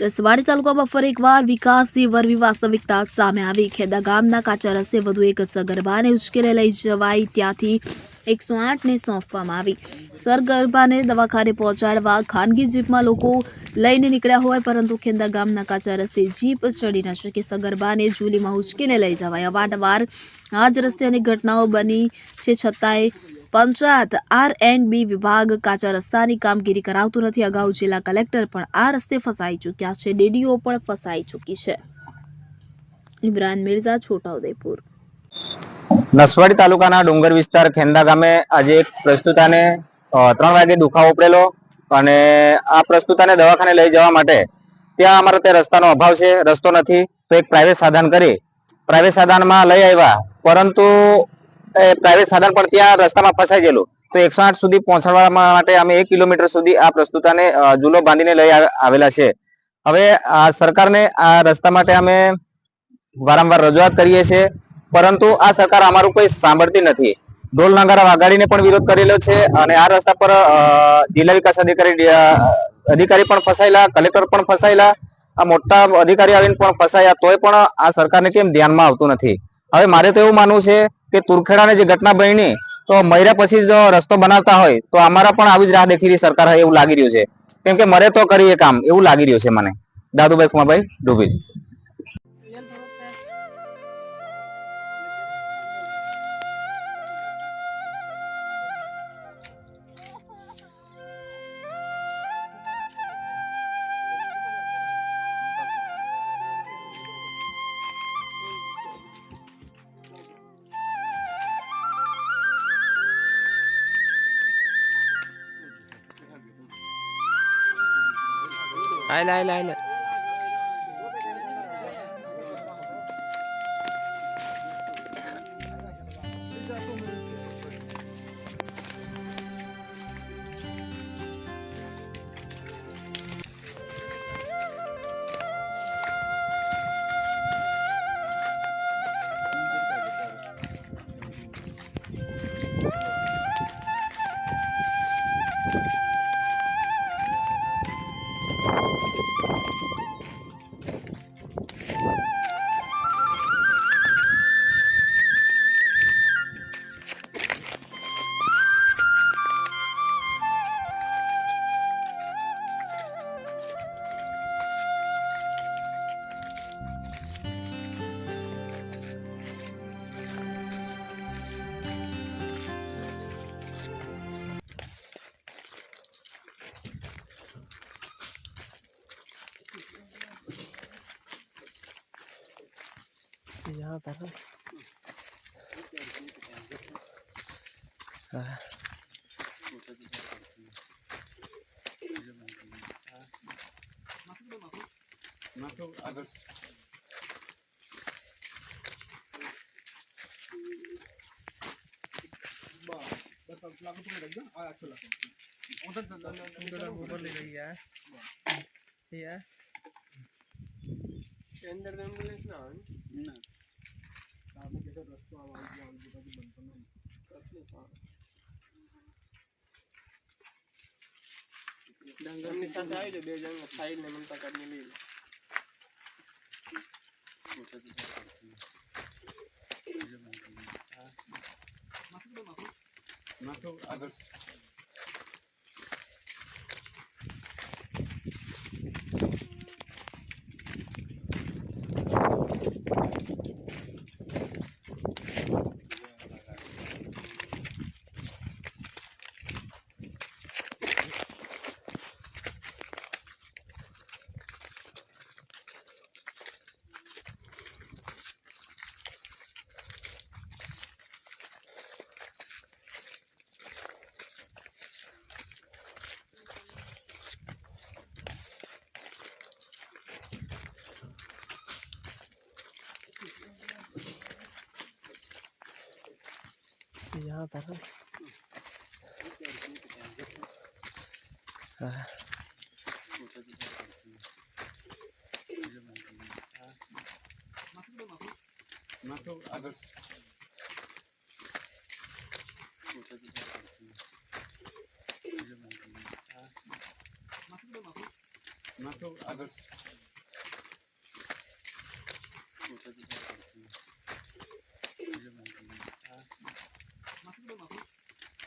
દસવાડી તાલુકામાં ફરી એકવાર વિકાસની વરવી વાસ્તવિકતા સામે આવી. ખેદા ગામના કાચા રસ્તે વધુ એક સગર્ભાને ઉશ્કેરે લઈ જવાઈ. ત્યાંથી એકસો આઠને સોંપવામાં આવી. સરગર્ભાને દવાખાને પહોંચાડવા ખાનગી જીપમાં લોકો લઈને નીકળ્યા હોય, પરંતુ ખેંદા ગામના કાચા રસ્તે જીપ ચડી ન શકે. સગર્ભાને જુલીમાં ઉચકીને લઈ જવાય. અવારનવાર આ જ રસ્તે અનેક ઘટનાઓ બની છે. છતાંય પંચાયત આર એન્ડ બી વિભાગ કાચા રસ્તાની કામગીરી કરાવતું નથી. અગાઉ જિલ્લા કલેક્ટર પણ આ રસ્તે ફસાઈ ચૂક્યા છે. ડીડીઓ પણ ફસાઈ ચૂકી છે. ઇમરાન મિર્ઝા, છોટાઉદેપુર. નસવાડી તાલુકાના ડુંગર વિસ્તાર ખેંદા ગામે આજે એક પ્રસ્તુતાને ત્રણ વાગે દુખાવો ઉપડેલો અને આ પ્રસ્તુતાને દવાખાને લઈ જવા માટે ત્યાં અમારો તે રસ્તાનો અભાવ છે. રસ્તો નથી. તો એક પ્રાઇવેટ સાધન કરી પ્રાઇવેટ સાધનમાં લઈ આવ્યા. પરંતુ પ્રાઇવેટ સાધન પણ ત્યાં રસ્તામાં ફસાઈ ગયેલું. તો એકસો આઠ સુધી પહોંચાડવા માટે અમે એક કિલોમીટર સુધી આ પ્રસ્તુતાને ઝૂલો બાંધીને લઈ આવેલા છે. હવે આ સરકારને આ રસ્તા માટે અમે વારંવાર રજૂઆત કરીએ છીએ, પરંતુ આ સરકાર અમારું કોઈ સાંભળતી નથી. ઢોલ નગારા વગાડીને પણ વિરોધ કરેલો છે અને આ રસ્તા પર જિલ્લા વિકાસ અધિકારી અધિકારી પણ ફસાયેલા, કલેક્ટર પણ ફસાયેલા, આ મોટા અધિકારી આવીને પણ ફસાયા, તોય પણ આ સરકારને કેમ ધ્યાનમાં આવતું નથી? હવે મારે તો એવું માનવું છે કે તુરખેડાને જે ઘટના બની તો મર્યા પછી જો રસ્તો બનાવતા હોય, તો અમારા પણ આવી જ રાહ દેખી રહી સરકાર હોય એવું લાગી રહ્યું છે. કેમ કે મરે તો કરીએ કામ, એવું લાગી રહ્યું છે મને. દાદુભાઈ કુમારભાઈ ડુબી. 来来来了 यहाँ पर है। हाँ। Yeah. ડંગરની સાથે આવી જાય બે જણ ફાઇલ ને મમતા કાર્ડ ને લઈ લે यहाँ पर हाँ अगर तो अगर फोटो की करती है